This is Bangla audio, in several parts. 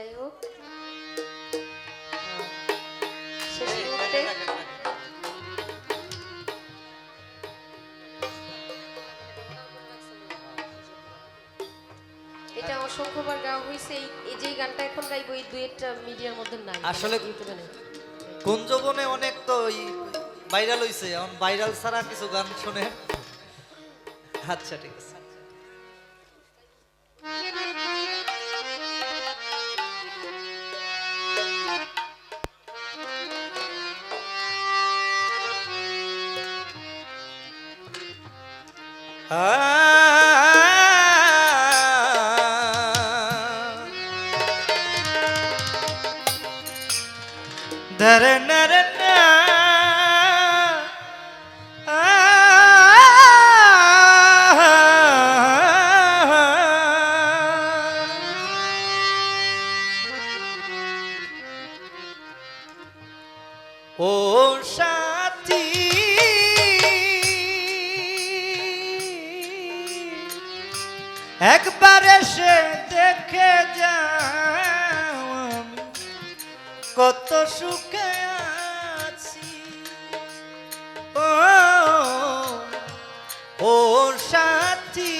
যাই হোক। শেষ মুহূর্তে এটা অসংখ্যবার গাওয়া হয়েছে। এই- যে গানটা এখন গাইবো এই দুইটা মিডিয়ার মধ্যে নাই। আসলে ইউটিউবে নেই। কুঞ্জবনে অনেক তো ভাইরাল হইছে। এখন ভাইরাল ছাড়া কিছু গান শুনে আচ্ছা ঠিক আছে। ধর নর ও সাথী একবার এসে দেখে যাও আমি, কত সুখে আছি। ও ও সাথী।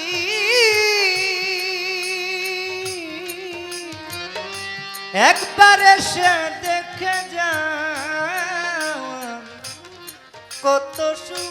একবার এসে দেখে যাও কত সুখে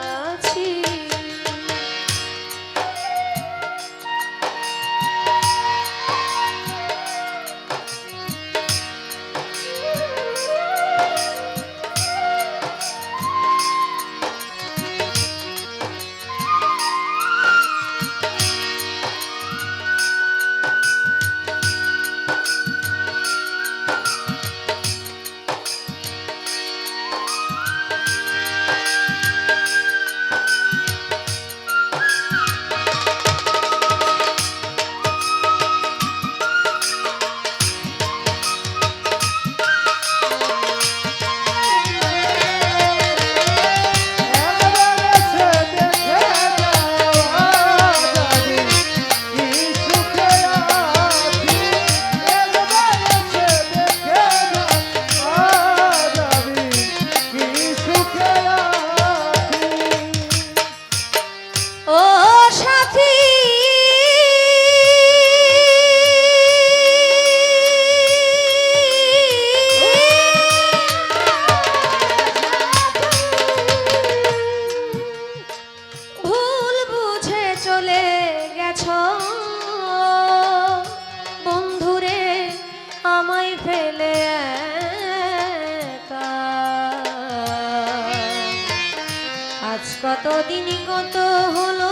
আজ কত দিন কত হলো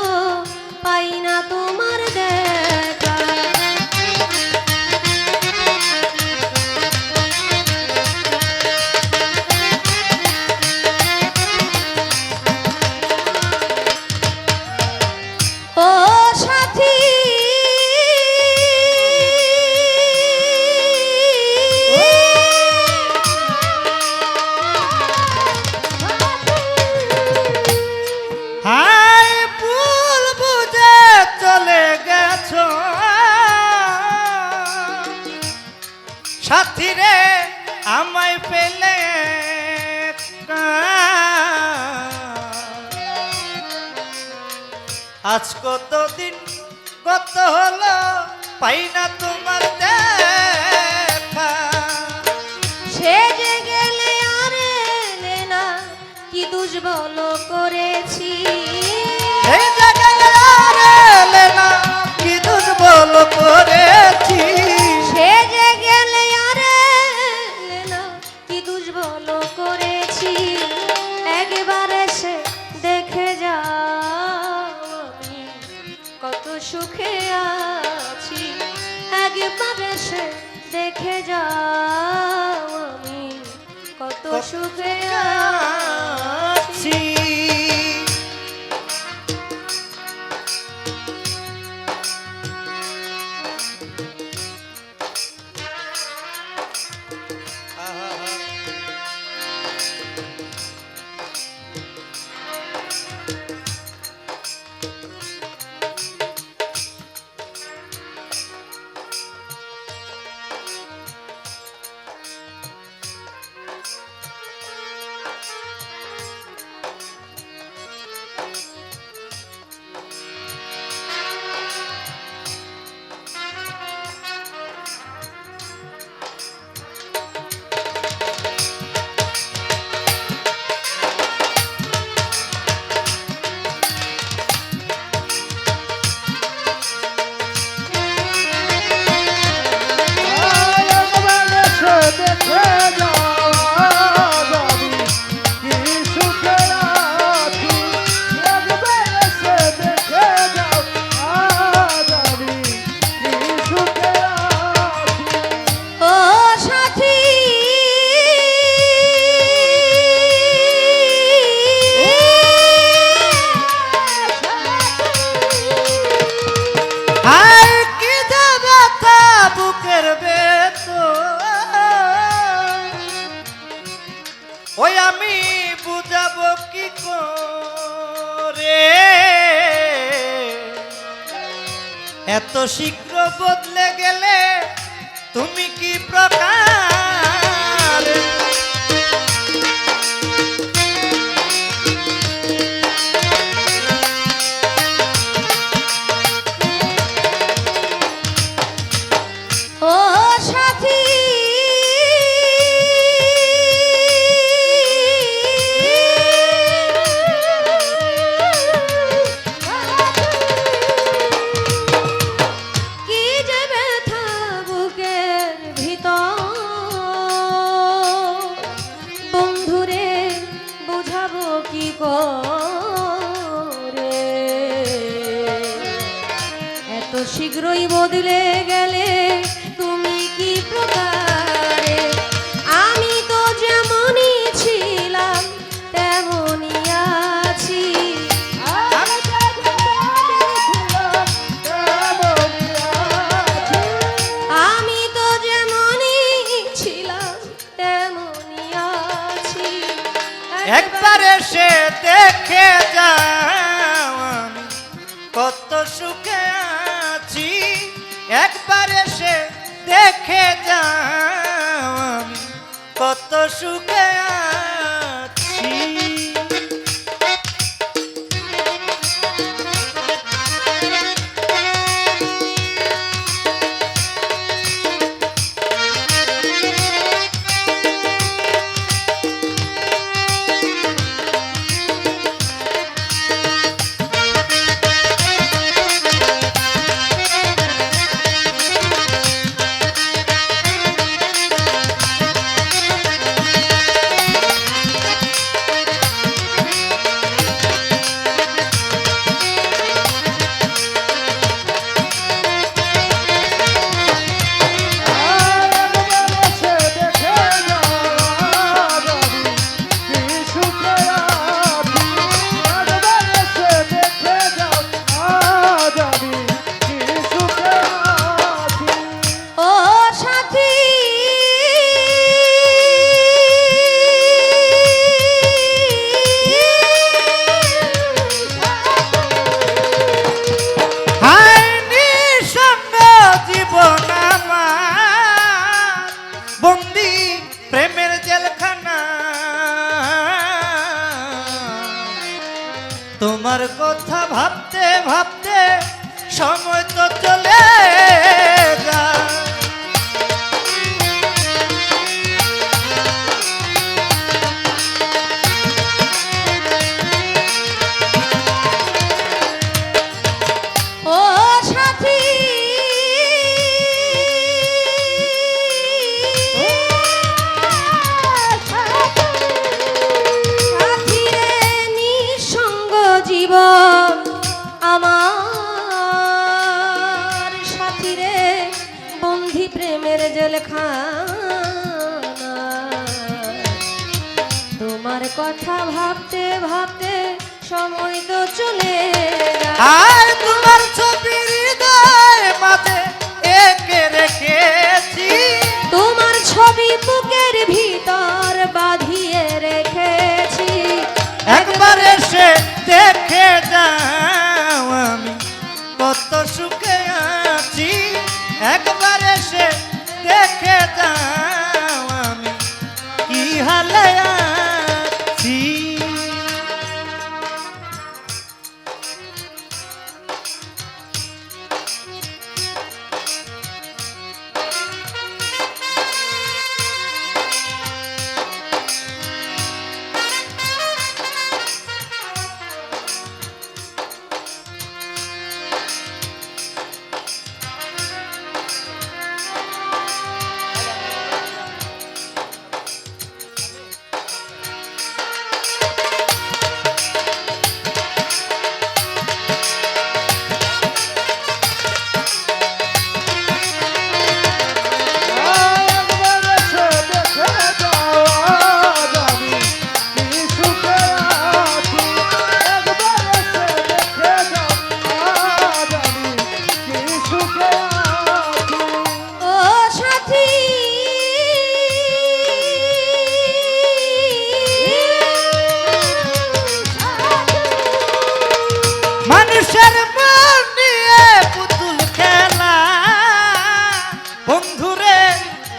পাই না তোমার দেখা পাই না তোমার দেখা। সে যে গেলে আর এলে না কি দুর্বল করেছি। আর এলে না, কি দুর্বল করেছি। এত শীঘ্র বদলে গেলে তুমি কি প্রকার? ভুলে গেলে তুমি কি আমি তো যেমনই ছিলাম আছি। আমি তো যেমনই ছিলাম একবার দেখে যায় কথা ভাবতে ভাবতে সময় তো চলে আর তোমার ছবি হৃদয় মাঝে একে রেখেছি। তোমার ছবি বুকের ভিতর বাঁধিয়ে রেখেছি। একবার এসে দেখে যাও আমি কত সুখে আছি। একবার এসে দেখে যাও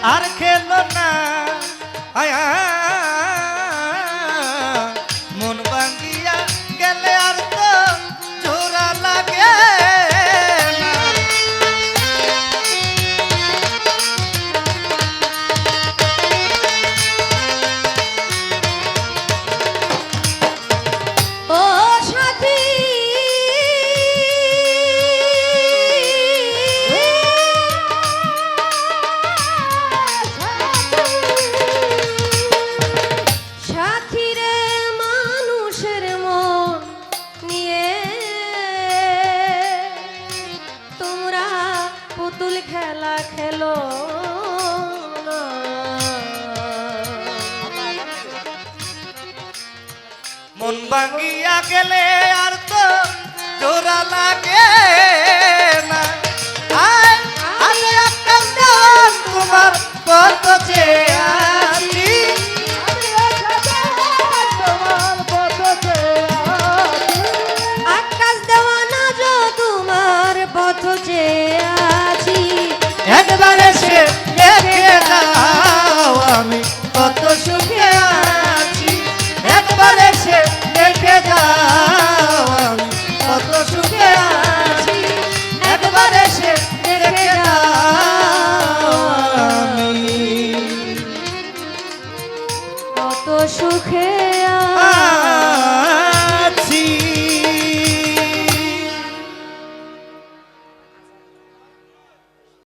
আর খেলো না। আয় ভাঙ্গিয়া গেলে আর তো জোড়া লাগে।